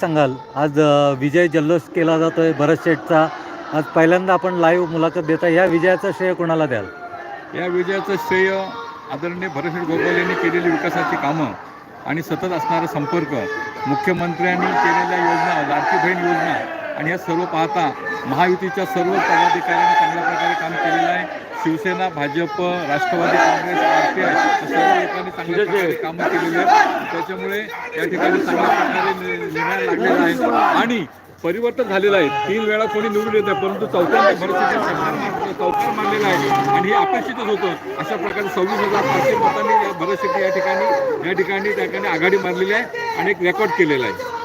सांगाल? आज विजय जल्लोष केला जातोय भरत शेठचा. आज पहिल्यांदा आपण लाईव्ह मुलाखत देता या विजयाचं श्रेय कोणाला द्याल? या विजयाचं श्रेय आदरणीय भरतशेठ गोपाल यांनी केलेली विकासाची कामं आणि सतत असणारा संपर्क मुख्यमंत्र्यांनी केलेल्या योजना लाडकी बहीण योजना आणि या सर्व पाहता महायुतीच्या सर्व पदाधिकाऱ्यांनी चांगल्या प्रकारे काम केलेलं आहे. Shiv Sena Bhajap Rashtrawadi Congress R P I सर्व लोकांनी चांगल्या प्रकारे कामं केलेली आहेत. त्याच्यामुळे या ठिकाणी चांगल्या प्रकारे निर्णय लागलेला आहे. आणि परिवर्तन झालेलं आहे. तीन वेळा कोणी निवडून येत आहे परंतु भरतीच्या सरकार चौथ्यावर मानलेलं आहे. आणि हे अपेक्षितच होतं. अशा प्रकारे सव्वीस हजार पाचशे मतांनी या भरत शेट्टी या ठिकाणी या ठिकाणी त्या ठिकाणी आघाडी मारलेली आहे आणि एक रेकॉर्ड केलेला आहे.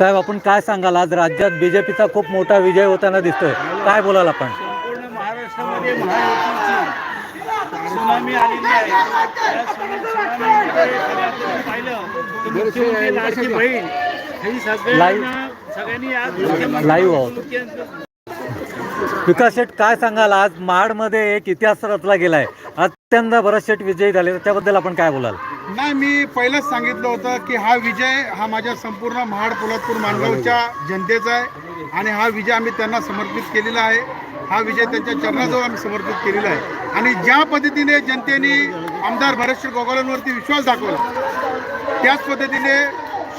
साहेब आपण काय सांगाल? आज राज्यात बीजेपीचा खूप मोठा विजय होताना दिसतोय. काय बोलाल आपण? संपूर्ण महाराष्ट्रामध्ये महायुतीची सुनामी आलेली आहे. त्या सुना- सुनामीमध्ये जर आपण पाहिलं तर मुख्यमंत्री लाडकी बहीण ही सगळ्यांना सगळ्यांनी आज मुख्यमंत्री- लाईव्ह आहोत. मुख्यमंत्री- विकास शेठ काय सांगाल? आज महाडमध्ये एक इतिहास रचला गेलाय. अत्यंत भरत विजयी झाले त्याबद्दल आपण काय बोलाल? नाही मी पहिलंच सांगितलं होतं की हा विजय हा माझ्या संपूर्ण महाड पोलादपूर माणगावच्या जनतेचा आहे आणि हा विजय आम्ही त्यांना समर्पित केलेला आहे. हा विजय त्यांच्या चरणाजवळ आम्ही समर्पित केलेला आहे. आणि ज्या पद्धतीने जनतेने आमदार भरतशेठ गोगावलांवरती विश्वास दाखवला त्याच पद्धतीने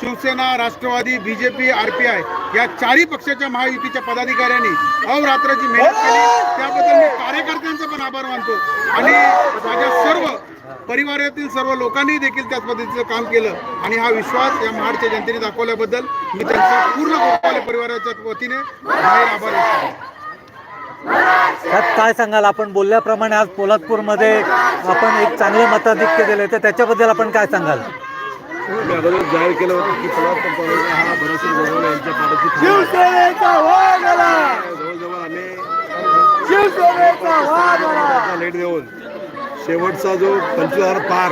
Shiv Sena Rashtrawadi B J P R P I या चारही पक्षाच्या महायुतीच्या पदाधिकाऱ्यांनी अहोरात्राची मेहनत केली. त्याबद्दल मी कार्यकर्त्यांचा पण आभार मानतो. आणि माझ्या सर्व परिवारातील सर्व लोकांनी देखील त्याच पद्धतीचं काम केलं. आणि हा विश्वास या महाडच्या जनतेने दाखवल्याबद्दल मी त्यांच्या पूर्ण गोपाले परिवाराच्या वतीने आभार त्यात काय सांगाल? आपण बोलल्याप्रमाणे आज पोलादपूरमध्ये आपण एक चांगले मताधिक्य दिले तर त्याच्याबद्दल आपण काय सांगाल? जाहीर केलं होतं की हा यांच्या पाठीशी जवळजवळ आम्ही शिवसेनेचा लेट देऊन शेवटचा जो पंचवीस पार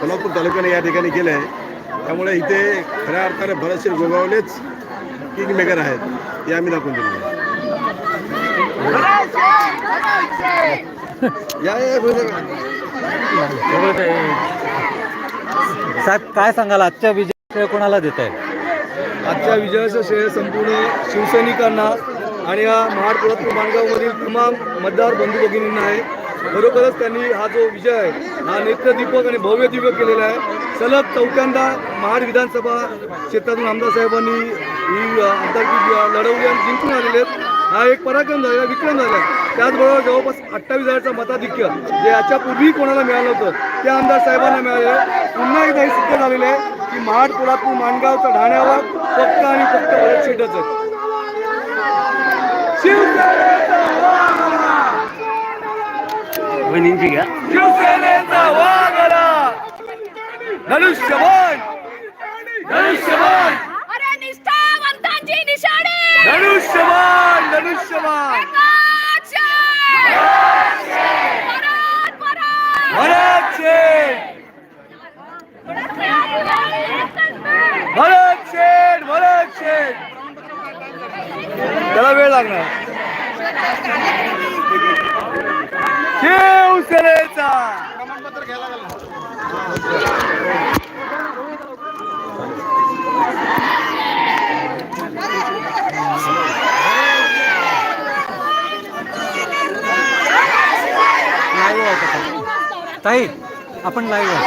कोल्हापूर तालुक्याने या ठिकाणी केला आहे त्यामुळे इथे खऱ्या अर्थाने बरेचसे गोगावलेच किंग मेकर आहेत. हे आम्ही दाखवून आहे या. साहेब काय सांगाल? आजच्या विजय श्रेय कोणाला देत आहे आजच्या विजयाचं श्रेय संपूर्ण शिवसैनिकांना आणि या महाड पोलादपूर माणगावमधील तमाम मतदार बंधू भगिनींना आहे. खरोखरच त्यांनी हा जो विजय आहे हा नेत्रदीपक आणि भव्य दिव्य केलेला आहे. सलग चौथ्यांदा महाड विधानसभा क्षेत्रातून आमदार साहेबांनी ही आमदारकी लढवली आणि जिंकून आलेले आहेत. हा एक पराक्रम झाला विक्रम झाला त्याचबरोबर जवळपास अठ्ठावीस हजारचा मताधिक्य जे याच्यापूर्वी कोणाला मिळालं होतं ते आमदार साहेबांना मिळाले. पुन्हा एकदा हे सिद्ध झालेलं आहे की महाड पोलादपूर माणगावचं ढाण्यावर फक्त आणि फक्त भरत शेटच शिवसेनेचा धनुष्यबाण धनुष्यबाण निष्ठावंतांची निशाणी. धनुष्यबाण धनुष्यबाण एकाच परत परत भरत शेठ भरत शेठ भरत शेठ त्याला वेळ लागणार. शिवसेनेचा प्रमाणपत्र घ्यायला ताई आपण लाईव्ह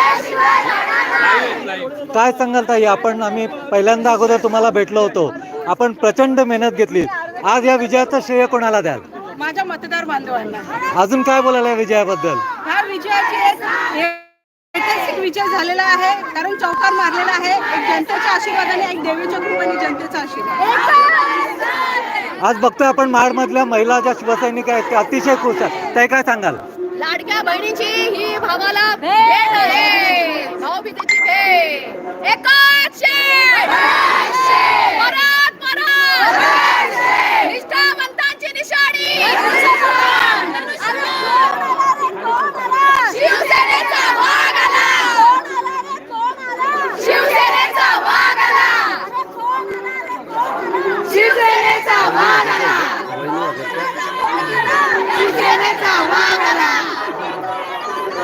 काय सांगाल ताई? आपण आम्ही पहिल्यांदा अगोदर तुम्हाला भेटलो होतो. आपण प्रचंड मेहनत घेतली. आज या विजयाचं श्रेय कोणाला द्याल? माझ्या मतदार बांधवांना. अजून काय बोलायला या विजयाबद्दल? ह्या विजयाची एक ऐतिहासिक विजय झालेला आहे कारण चौकार मारलेला आहे. एक जनतेच्या आशीर्वादाने एक देवीच्या कृपेने जनतेचा आशीर्वाद. आज बघतोय आपण महाडमधल्या महिला ज्या शिवसैनिक आहेत त्या अतिशय खुश आहेत. ताई काय सांगाल? लाडक्या बहिणीची ही भावाला भेट आहे. भाऊबीजेची भेट. एकाच शेर! परत परत निष्ठावंतांची निशाणी शिवसेनेचा वाघ आला शिवसेनेचा वाघ आला शिवसेनेचा वाघ आला शिवसेनेचा वाघ आला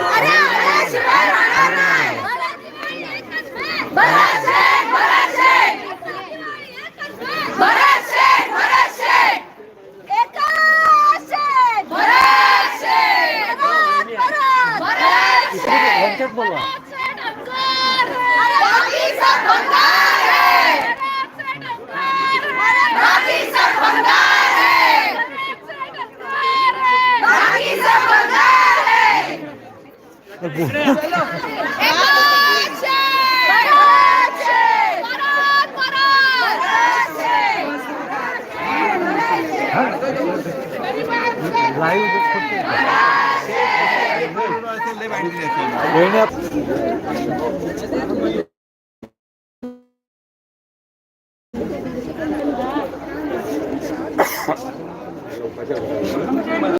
अरे अरे शिवाय राहणार नाही. बराच शेठ, बराच शेठ. बोलो लाईव्ह